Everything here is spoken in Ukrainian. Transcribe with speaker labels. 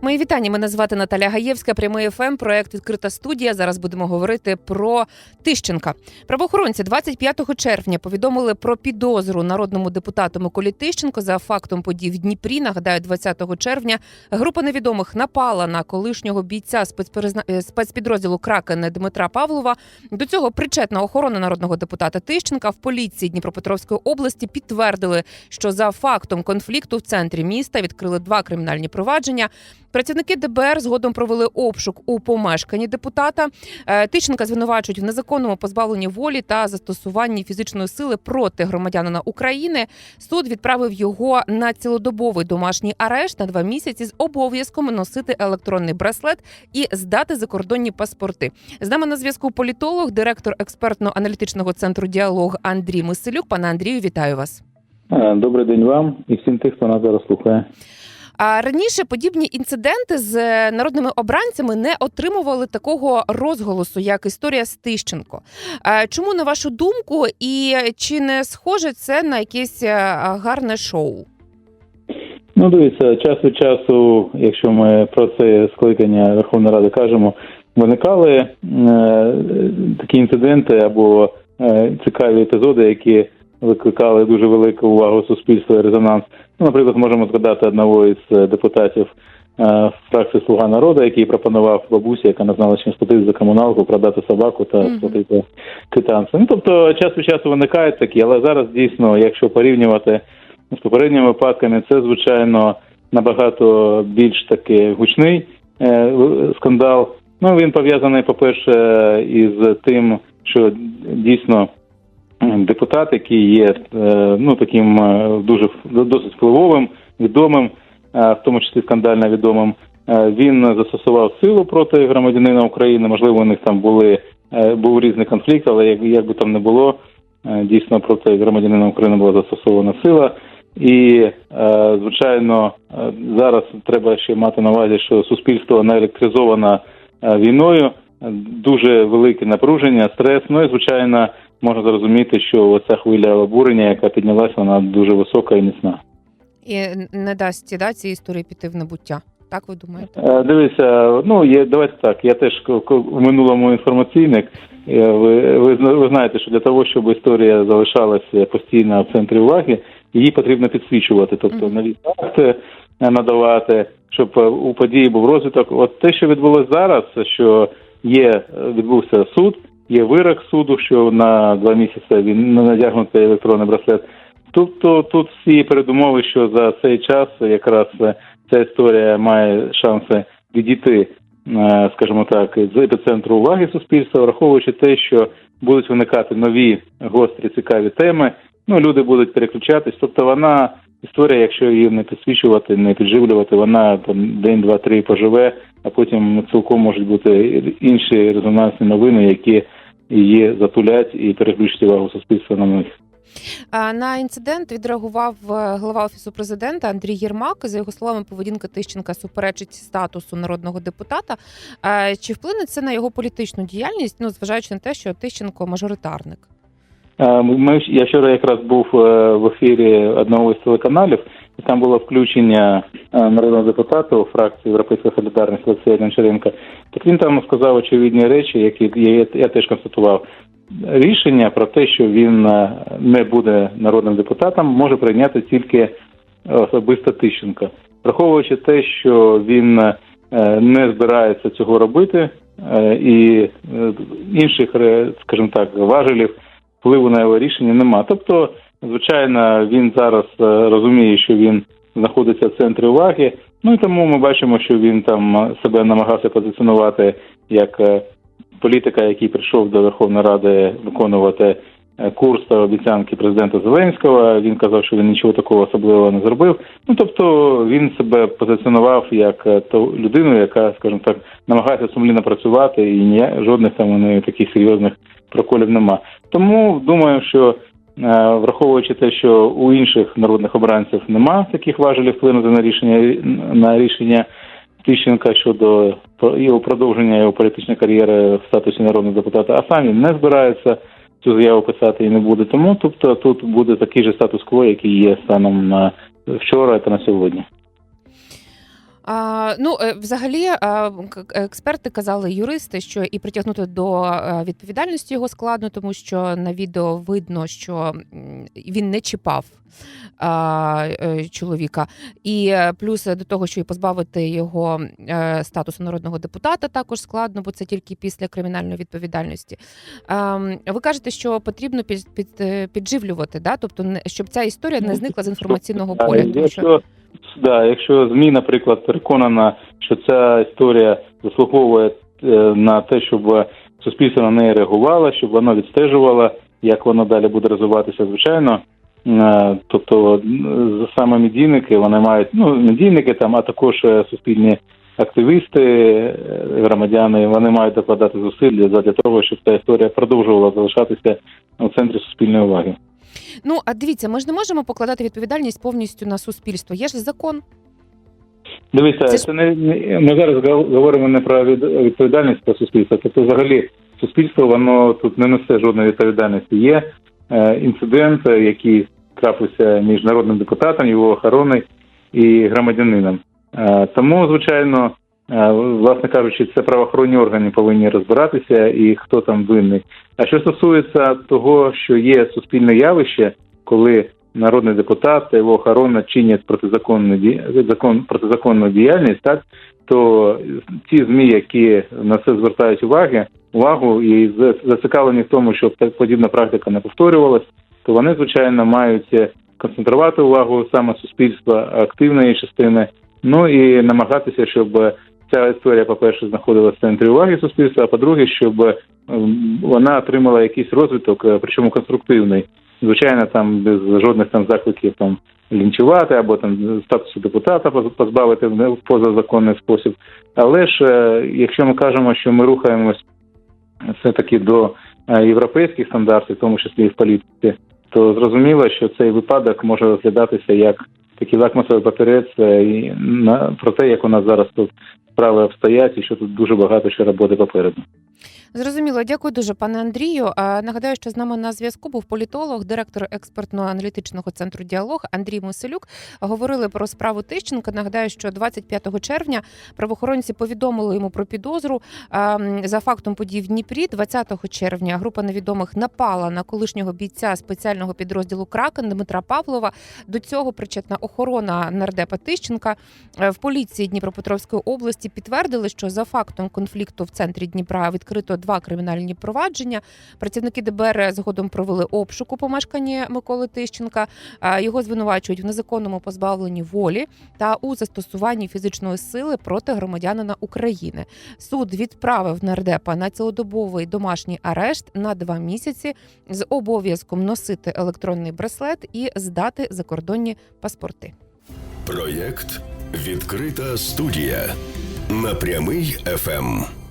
Speaker 1: Мої вітання. Мене звати Наталя Гаєвська. Прямий ФМ, проект відкрита студія. Зараз будемо говорити про Тищенка. Правоохоронці 25 червня повідомили про підозру народному депутату Миколі Тищенко за фактом подій в Дніпрі. Нагадаю, 20 червня група невідомих напала на колишнього бійця спецперезна- е, спецпідрозділу Кракен Дмитра Павлова. До цього причетна охорона народного депутата Тищенка в поліції Дніпропетровської області підтвердили, що за фактом конфлікту в центрі міста відкрили два кримінальні провадження. Працівники ДБР згодом провели обшук у помешканні депутата. Е, Тищенка звинувачують в незаконному позбавленні волі та застосуванні фізичної сили проти громадянина України. Суд відправив його на цілодобовий домашній арешт на два місяці з обов'язком носити електронний браслет і здати закордонні паспорти. З нами на зв'язку політолог, директор експертно-аналітичного центру діалог Андрій Миселюк. Пане Андрію, вітаю вас.
Speaker 2: Е, Добрий день вам і всім тих, хто нас зараз слухає.
Speaker 1: Раніше подібні інциденти з е, народними обранцями не отримували такого розголосу, як історія з Тищенко. Чому на вашу думку, і чи не схоже це на якесь е, гарне шоу?
Speaker 2: Ну, дивіться, час від часу, якщо ми про це скликання Верховної Ради кажемо, виникали е, такі інциденти або е, цікаві епізоди, які викликали дуже велику увагу суспільства і резонанс. Ну, наприклад, можемо згадати одного із е, депутатів е, фракції Слуга народу, який пропонував бабусі, яка не знала, чим сплатити за комуналку, продати собаку та сплатити квитанцію. Ну, тобто, час від часу виникають такі, але зараз дійсно, якщо порівнювати з попередніми випадками, це звичайно набагато більш такий гучний е, скандал. Ну він пов'язаний, по-перше, із тим, що дійсно депутат, який є е, ну таким е, дуже досить впливовим, відомим, е, в тому числі скандально відомим. Він застосував силу проти громадянина України. Можливо, у них там були був різний конфлікт, але як, як би там не було, дійсно проти громадянина України була застосована сила. І звичайно, зараз треба ще мати на увазі, що суспільство наелектризовано війною, дуже велике напруження, стрес. Ну і звичайно, можна зрозуміти, що оця хвиля обурення, яка піднялася, вона дуже висока і міцна.
Speaker 1: І не дасть да, цій історії піти в небуття. Так ви думаєте?
Speaker 2: Е, Дивіться, ну є давайте так. Я теж в минулому інформаційник. Е, Ви, ви ви знаєте, що для того, щоб історія залишалася постійно в центрі уваги, її потрібно підсвічувати, тобто нові факти е, надавати, щоб у події був розвиток. От те, що відбулося зараз, що є відбувся суд, є вирок суду, що на два місяці він не надягнутий електронний браслет. Тобто тут всі передумови, що за цей час якраз ця історія має шанси відійти, е, скажімо так, з епіцентру уваги суспільства, враховуючи те, що будуть виникати нові гострі цікаві теми. Ну люди будуть переключатись. Тобто вона історія, якщо її не підсвічувати, не підживлювати, вона там день, два, три поживе, а потім цілком можуть бути інші резонансні новини, які її затулять і переключать увагу суспільства на них.
Speaker 1: На інцидент відреагував е, глава офісу президента Андрій Єрмак. За його словами, поведінка Тищенка суперечить статусу народного депутата. Чи вплине це на його політичну діяльність? Ну, зважаючи на те, що Тищенко мажоритарник.
Speaker 2: Е, Ми я вчора якраз був е, в ефірі одного із телеканалів, і там було включення е, народного депутата у фракції Європейська солідарність Олексія Гончаренка. Так він там сказав очевидні речі, які я, я теж констатував. Рішення про те, що він не буде народним депутатом, може прийняти тільки особисто Тищенко, враховуючи те, що він не збирається цього робити, і інших, скажімо так, важелів впливу на його рішення нема. Тобто, звичайно, він зараз е, розуміє, що він знаходиться в центрі уваги. Ну і тому ми бачимо, що він там е, себе намагався позиціонувати як е, політика, який прийшов до Верховної Ради виконувати курс та обіцянки президента Зеленського. Він казав, що він нічого такого особливого не зробив. Ну тобто він себе позиціонував як ту людину, яка, скажімо так, намагається сумлінно працювати, і ні, жодних там у неї таких серйозних проколів нема. Тому думаю, що е, враховуючи те, що у інших народних обранців нема таких важелів вплинути на рішення на рішення Тищенка щодо його продовження його політичної кар'єри в статусі народного депутата, а сам він не збирається цю заяву писати і не буде. Тому тобто тут буде такий же статус-кво, який є станом на вчора та на сьогодні.
Speaker 1: А, ну, е, взагалі, а, к- експерти казали, юристи, що і притягнути до е, відповідальності його складно, тому що на відео видно, що він не чіпав а, е, чоловіка. І е, плюс до того, що і позбавити його е, статусу народного депутата також складно, бо це тільки після кримінальної відповідальності. Ем, Ви кажете, що потрібно під, під, е, підживлювати, да? тобто щоб ця історія не зникла з інформаційного поля. Тому що...
Speaker 2: Да, якщо ЗМІ, наприклад, переконана, що ця історія заслуговує е, на те, щоб суспільство на неї реагувало, щоб воно відстежувало, як воно далі буде розвиватися, звичайно. е, Тобто саме медійники вони мають ну медійники там, а також е, суспільні активісти, громадяни, вони мають докладати зусиль для для того, щоб ця історія продовжувала залишатися у центрі суспільної уваги.
Speaker 1: Ну а дивіться, ми ж не можемо покладати відповідальність повністю на суспільство. Є ж закон.
Speaker 2: Дивіться,
Speaker 1: Це
Speaker 2: це, не не- ми зараз говоримо не про відповідальність про суспільство. Тобто, взагалі, суспільство воно тут не несе жодної відповідальності. Є е, інцидент, е, який трапився між народним депутатом, його охороною і громадянином. Е, тому, звичайно, власне кажучи, це правоохоронні органи повинні розбиратися і хто там винний. А що стосується того, що є суспільне явище, коли народний депутат та його охорона чинять протизаконну ді... закон протизаконну діяльність, так то ті змі, які на це звертають уваги, увагу і за- зацікавлені в тому, щоб подібна практика не повторювалась, то вони звичайно мають концентрувати увагу саме суспільства активної частини, ну і намагатися, щоб ця історія, по-перше, знаходилася в центрі уваги суспільства, а по-друге, щоб е, вона отримала якийсь розвиток, е, причому конструктивний. Звичайно, там без жодних там закликів там лінчувати або там статусу депутата поз- позбавити в позазаконний спосіб. Але ж е, якщо ми кажемо, що ми рухаємось все таки до е, європейських стандартів, в тому числі і в політиці, то зрозуміло, що цей випадок може розглядатися як такий лакмусовий папірець і на про те, як у нас зараз тут справи обстоять, і що тут дуже багато ще роботи попереду.
Speaker 1: Зрозуміло, дякую дуже, пане Андрію. Нагадаю, що з нами на зв'язку був політолог, директор експертно-аналітичного центру діалог Андрій Муселюк. Говорили про справу Тищенка. Нагадаю, що 25 червня правоохоронці повідомили йому про підозру за фактом подій в Дніпрі. 20 червня група невідомих напала на колишнього бійця спеціального підрозділу Кракен Дмитра Павлова. До цього причетна охорона нардепа Тищенка. Е, В поліції Дніпропетровської області підтвердили, що за фактом конфлікту в центрі Дніпра відкрито два кримінальні провадження. Працівники ДБР згодом провели обшук у помешканні Миколи Тищенка. Його звинувачують в незаконному позбавленні волі та у застосуванні фізичної сили проти громадянина України. Суд відправив нардепа на цілодобовий домашній арешт на два місяці з обов'язком носити електронний браслет і здати закордонні паспорти.
Speaker 3: Проєкт Відкрита студія на прямий ФМ.